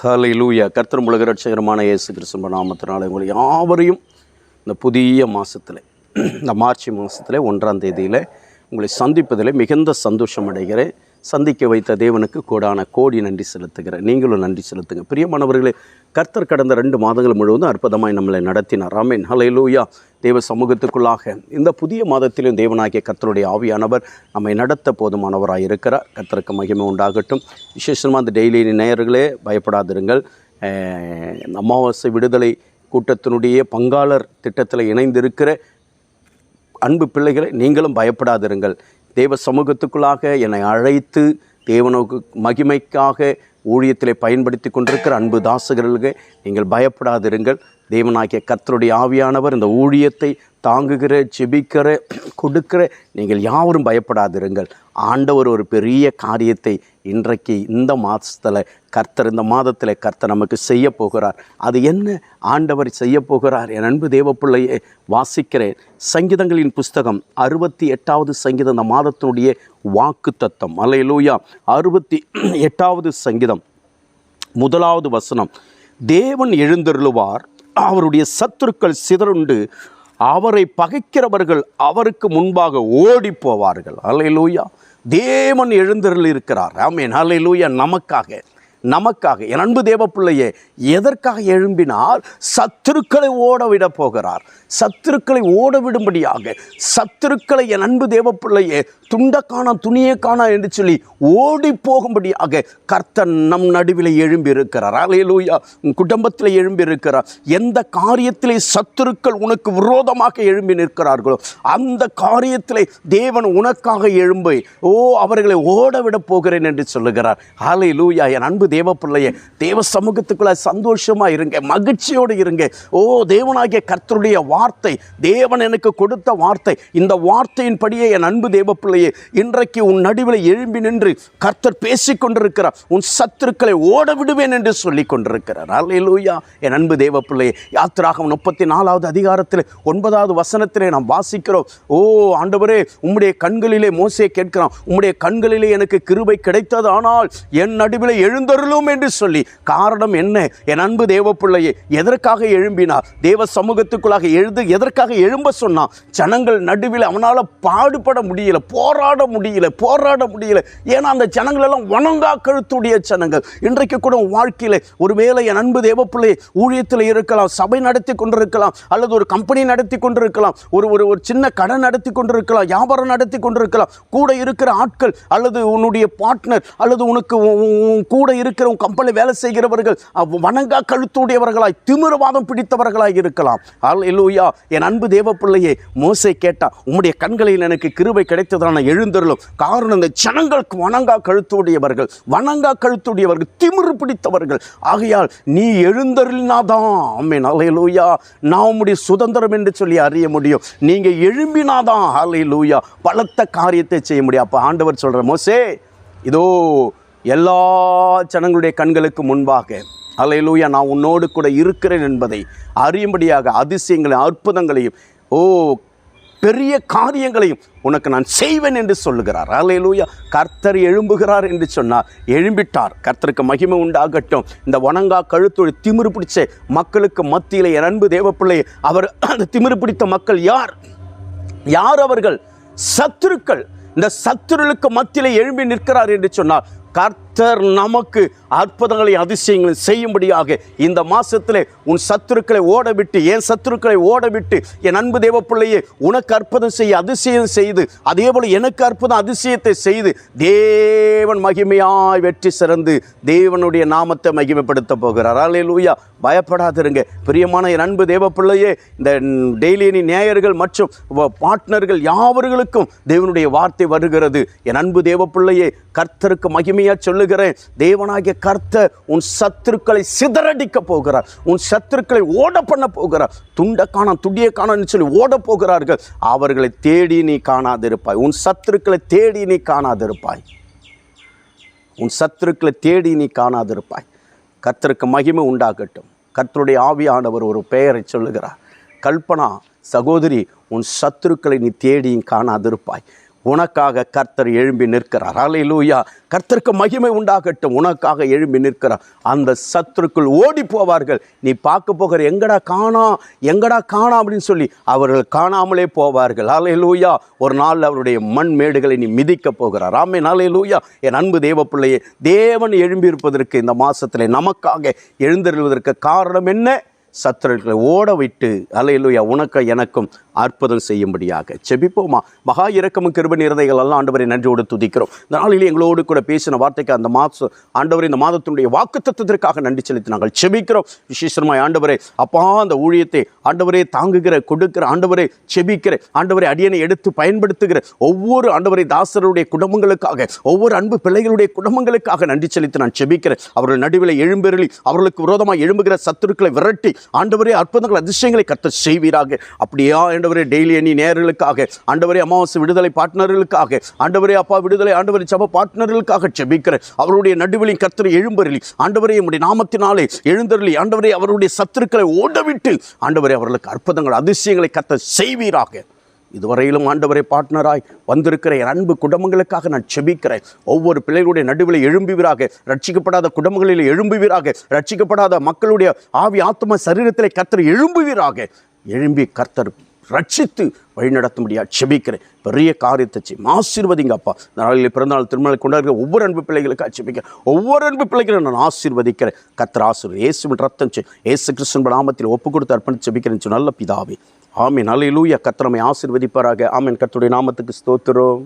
ஹலை லூயா கர்த்தர் உலக ரட்சகரமான இயேசு கிறிஸ்துவ நாமத்தினால உங்களை யாவரையும் இந்த புதிய மாதத்தில் இந்த மார்ச் மாதத்தில் ஒன்றாம் தேதியில் உங்களை சந்திப்பதில் மிகுந்த சந்தோஷம் அடைகிறேன் சந்திக்க வைத்த தேவனுக்கு கோடான கோடி நன்றி செலுத்துகிறேன். நீங்களும் நன்றி செலுத்துங்க. பிரியமானவர்களே கர்த்தர் கடந்த ரெண்டு மாதங்கள் முழுவதும் அற்புதமாய் நம்மளை நடத்தினார். ஆமேன். ஹலைலூயா தேவ சமூகத்துக்குள்ளாக இந்த புதிய மாதத்திலும் தேவனாகிய கர்த்தருடைய ஆவியானவர் நம்மை நடத்த போதுமானவராக இருக்கிறார். கர்த்தருக்கு மகிமை உண்டாகட்டும். விசேஷமாக அந்த டெய்லி நேயர்களே பயப்படாதிருங்கள். அமாவாசை விடுதலை கூட்டத்தினுடைய பங்காளர் திட்டத்தில் இணைந்திருக்கிற அன்பு பிள்ளைகளை நீங்களும் பயப்படாதிருங்கள். தேவ சமூகத்துக்குள்ளாக என்னை அழைத்து தேவனுக்கு மகிமைக்காக ஊழியத்திலே பயன்படுத்தி கொண்டிருக்கிற அன்பு தாசகர்களுக்கு நீங்கள் பயப்படாதிருங்கள். தேவனாகிய கர்த்தருடைய ஆவியானவர் இந்த ஊழியத்தை தாங்குகிற செபிக்கிற கொடுக்கிற நீங்கள் யாவரும் பயப்படாதிருங்கள். ஆண்டவர் ஒரு பெரிய காரியத்தை இன்றைக்கு இந்த மாதத்தில் கர்த்தர் இந்த மாதத்தில் கர்த்தர் நமக்கு செய்ய போகிறார். அது என்ன? ஆண்டவர் செய்ய போகிறார் என் அன்பு தேவப்பிள்ளையை வாசிக்கிறேன். சங்கீதங்களின் புஸ்தகம் அறுபத்தி எட்டாவது சங்கீதம் இந்த மாதத்தினுடைய வாக்கு தத்தம் அலையிலூயா அறுபத்தி எட்டாவது சங்கீதம் முதலாவது வசனம். தேவன் எழுந்தருளுவார் அவருடைய சத்துருக்கள் சிதறுண்டு அவரை பகைக்கிறவர்கள் அவருக்கு முன்பாக ஓடி போவார்கள் அல்லேலூயா. தேவன் எழுந்தருள் இருக்கிறார் ஆமேன். அல்லேலூயா. நமக்காக. நமக்காக என் அன்பு தேவ பிள்ளையே எதற்காக எழும்பினார் சத்துருக்களை ஓட போகிறார். சத்துருக்களை ஓட விடும்படியாக சத்துருக்களை என் அன்பு தேவ பிள்ளையே துண்ட காணா துணியை காணா என்று சொல்லி ஓடி போகும்படியாக கர்த்தன் நம் நடுவில் எழும்பி இருக்கிறார் அலையலூயா உன் குடும்பத்தில் எழும்பி இருக்கிறார் எந்த காரியத்திலே சத்துருக்கள் உனக்கு விரோதமாக எழும்பி நிற்கிறார்களோ அந்த காரியத்திலே தேவன் உனக்காக எழும்பி ஓ அவர்களை ஓடவிட போகிறேன் என்று சொல்லுகிறார். அலையலூயா லூயா என் அன்பு தேவ பிள்ளையே தேவ சமூகத்துக்குள்ள சந்தோஷமா இருங்க மகிழ்ச்சியோடு இருங்க. ஓ தேவனாகிய கர்த்தருடைய வார்த்தை தேவன் எனக்கு கொடுத்த வார்த்தை இந்த வார்த்தையின்படியே என் அன்பு தேவ பிள்ளையே இன்றைக்கு உன் நடுவில் எழும்பி நின்று கர்த்தர் பேசிக் கொண்டிருக்கிறார் உன் சத்துருக்களை ஓட விடுவேன் என்று சொல்லிக் கொண்டிருக்கிறார். அல்லேலூயா என் அன்பு தேவ பிள்ளையே யாத்திராகம் முப்பத்தி நாலாவது அதிகாரத்தில் ஒன்பதாவது வசனத்திலே நாம் வாசிக்கிறோம். ஓ ஆண்டவரே உம்முடைய கண்களிலே மோசையை கேட்கிறான் உம்முடைய கண்களிலே எனக்கு கிருபை கிடைத்தது ஆனால் என் நடுவில் எழுந்தருளும் என்று சொல்லி. காரணம் என்ன? என் அன்பு தேவ எதற்காக எழும்பினார்? தேவ சமூகத்துக்குள்ளாக எழுது எதற்காக எழும்ப சொன்னான்? ஜனங்கள் நடுவில் அவனால் பாடுபட முடியல போராட முடியல போராட முடியல. ஏன்னா அந்த ஜனங்கள் எல்லாம் வணங்கா கழுத்துடைய ஜனங்கள். இன்றைக்கு கூட வாழ்க்கையில் ஒருவேளை என் அன்பு தேவ ஊழியத்தில் இருக்கலாம் சபை நடத்தி கொண்டிருக்கலாம் அல்லது ஒரு கம்பெனி நடத்தி கொண்டிருக்கலாம் ஒரு ஒரு ஒரு சின்ன கடன் நடத்தி கொண்டிருக்கலாம் வியாபாரம் நடத்தி கொண்டிருக்கலாம் கூட இருக்கிற ஆட்கள் அல்லது உன்னுடைய பார்ட்னர் அல்லது உனக்கு கூட இருக்கிற உன் கம்பெனியில் வேலை செய்கிறவர்கள் வணங்கா கழுத்துடையவர்களாய் திமிரவாதம் பிடித்தவர்களாய் இருக்கலாம். அல்லேலூயா. என் அன்பு தேவ பிள்ளையே மோசை கேட்டா உம்முடைய கண்களில் எனக்கு கிருபை கிடைத்ததான எழுந்தருளும். காரணம் இந்த ஜனங்களுக்கு வணங்கா கழுத்துடையவர்கள் வணங்கா கழுத்துடையவர்கள் திமிரு பிடித்தவர்கள். ஆகையால் நீ எழுந்தருளினாதான். ஆமென். அல்லேலூயா. நான் உம்முடைய சுதந்திரம் என்று சொல்லி அறிய முடியும். நீங்க எழும்பினாதான் அல்லேலூயா பலத்த காரியத்தை செய்ய முடியும். அப்போ ஆண்டவர் சொல்ற மோசே இதோ எல்லா ஜனங்களுடைய கண்களுக்கு முன்பாக அல்லேலூயா நான் உன்னோடு கூட இருக்கிறேன் என்பதை அறியும்படியாக அதிசயங்களையும் அற்புதங்களையும் ஓ பெரிய காரியங்களையும் உனக்கு நான் செய்வேன் என்று சொல்லுகிறார். அல்லேலூயா கர்த்தர் எழும்புகிறார் என்று சொன்னார் எழும்பிட்டார். கர்த்தருக்கு மகிமை உண்டாகட்டும். இந்த வணங்கா கழுத்தொழி திமிரு பிடிச்ச மக்களுக்கு மத்தியில் என் அன்பு தேவப்பிள்ளை அவர் அந்த திமிரு பிடித்த மக்கள் யார்? யார் அவர்கள்? சத்துருக்கள். இந்த சத்துருளுக்கு மத்தியிலே எழும்பி நிற்கிறார் என்று சொன்னார் கர்த்தர் நமக்கு அற்புதங்களை அதிசயங்களை செய்யும்படியாக இந்த மாதத்தில் உன் சத்துருக்களை ஓடவிட்டு என் சத்துருக்களை ஓடவிட்டு என் அன்பு தேவ பிள்ளையே உனக்கு அற்புதம் செய்ய அதிசயம் செய்து அதே போல் எனக்கு அற்புதம் அதிசயத்தை செய்து தேவன் மகிமையாய் வெற்றி சிறந்து தேவனுடைய நாமத்தை மகிமைப்படுத்த போகிறார். அல்லேலூயா பயப்படாதிருங்க. பிரியமான என் அன்பு தேவ பிள்ளையே இந்த டெய்லி நேயர்கள் மற்றும் பார்ட்னர்கள் யாவர்களுக்கும் தேவனுடைய வார்த்தை வருகிறது. என் அன்பு தேவ பிள்ளையே கர்த்தருக்கு மகிமையா சொல்லுகிறேன். தேவனாகிய கர்த்த உன் சத்துருக்களை சிதறடிக்க போகிறார். உன் சத்துருக்களை ஓட பண்ண போகிறார். துண்டை காணாம் துடியை காணான்னு சொல்லி ஓட போகிறார்கள். அவர்களை தேடி நீ காணாதிருப்பாய். உன் சத்துருக்களை தேடி நீ காணாதிருப்பாய். உன் சத்துருக்களை தேடி நீ காணாதிருப்பாய். கர்த்தருக்கு மகிமை உண்டாகட்டும். கர்த்தருடைய ஆவியானவர் ஒரு பெயரை சொல்லுகிறார். கல்பனா சகோதரி உன் சத்துருக்களை நீ தேடியும் காணாதிருப்பாய். உனக்காக கர்த்தர் எழும்பி நிற்கிறார். ஹalleluya. கர்த்தருக்கு மகிமை உண்டாகட்டும். உனக்காக எழும்பி நிற்கிறார். அந்த சத்துருக்குள் ஓடி போவார்கள் நீ பார்க்க போகிற எங்கடா காணா எங்கடா காணா அப்படின்னு சொல்லி அவர்கள் காணாமலே போவார்கள். ஹalleluya. ஒரு நாள் அவருடைய மண் மேடுகளை நீ மிதிக்க போகிறார். ஆமே லூயா என் அன்பு தேவ பிள்ளையே தேவன் எழும்பியிருப்பதற்கு இந்த மாதத்தில் நமக்காக எழுந்தருள்வதற்கு காரணம் என்ன? சத்துருக்களை ஓட விட்டு அலையிலுயா உனக்கு எனக்கும் அற்புதம் செய்யும்படியாக. செபிப்போமா? மகா இரக்கமும் கிருப நிறதைகள் எல்லாம் ஆண்டவரை நன்றியோடு துதிக்கிறோம். இந்த நாளில் எங்களோடு கூட பேசின வார்த்தைக்கு அந்த மாதம் ஆண்டவரை இந்த மாதத்தினுடைய வாக்கு தத்துவத்திற்காக நன்றி செலுத்தி நாங்கள் செபிக்கிறோம். விசேஷமாய் ஆண்டவரை அப்பா அந்த ஊழியத்தை ஆண்டவரே தாங்குகிற கொடுக்கிற ஆண்டவரை செபிக்கிற ஆண்டவரை அடியனை எடுத்து பயன்படுத்துகிற ஒவ்வொரு ஆண்டவரை தாசருடைய குடும்பங்களுக்காக ஒவ்வொரு அன்பு பிள்ளைகளுடைய குடும்பங்களுக்காக நன்றி செலுத்தி நான் செபிக்கிறேன். அவர்கள் நடுவில் எழும்பெருளி அவர்களுக்கு விரோதமாக எழும்புகிற சத்துருக்களை விரட்டி ஆண்டவரே அற்புதங்கள் அதிசயங்களை கத்த செய்வீராக. அப்படியா என்று ஆண்டவரே டெய்லி அணி நேர்களுக்காக ஆண்டவரே அமாவாசை விடுதலை பார்ட்னர்களுக்காக ஆண்டவரே அப்பா விடுதலை ஆண்டவரே சப பார்ட்னர்களுக்காக செபிக்கிறேன் அவருடைய நடுவிலின் கத்திரை எழும்பருளி ஆண்டவரே உம்முடைய நாமத்தினாலே எழுந்தருளி ஆண்டவரே அவருடைய சத்துருக்களை ஓடவிட்டு ஆண்டவரே அவர்களுக்கு அற்புதங்கள் அதிசயங்களை கத்த செய்வீராக. இதுவரையிலும் ஆண்டவரை பார்ட்னராய் வந்திருக்கிற என் அன்பு குடும்பங்களுக்காக நான் செபிக்கிறேன் ஒவ்வொரு பிள்ளைகளுடைய நடுவில் எழும்புவீராக ரட்சிக்கப்படாத குடும்பங்களில் எழும்புவீராக ரட்சிக்கப்படாத மக்களுடைய ஆவி ஆத்ம சரீரத்திலே கர்த்தர் எழும்புவீராக. எழும்பி கர்த்தர் ரட்சித்து வழிநடத்தும்படியா செபிக்கிறேன். பெரிய காரியத்தை செய்யும் ஆசீர்வதிங்க அப்பா. இந்த நாளில் பிறந்தநாள் திருமணம் கொண்டாடுகிற ஒவ்வொரு அன்பு பிள்ளைகளுக்காக செபிக்கிறேன். ஒவ்வொரு அன்பு பிள்ளைகளும் நான் ஆசீர்வதிக்கிறேன். கத்திர ஆசீர்வதி. இயேசுவின் ரத்தம் செய். ஏசு கிருஷ்ணன் நாமத்தில் ஒப்பு கொடுத்து அர்ப்பணித்து செபிக்கிறேன் நல்ல பிதாவே. ஆமீன். அல்லேலூயா கத்திரமை ஆசீர்வதிப்பாராக. ஆமீன். கத்துடைய நாமத்துக்கு ஸ்தோத்திரம்.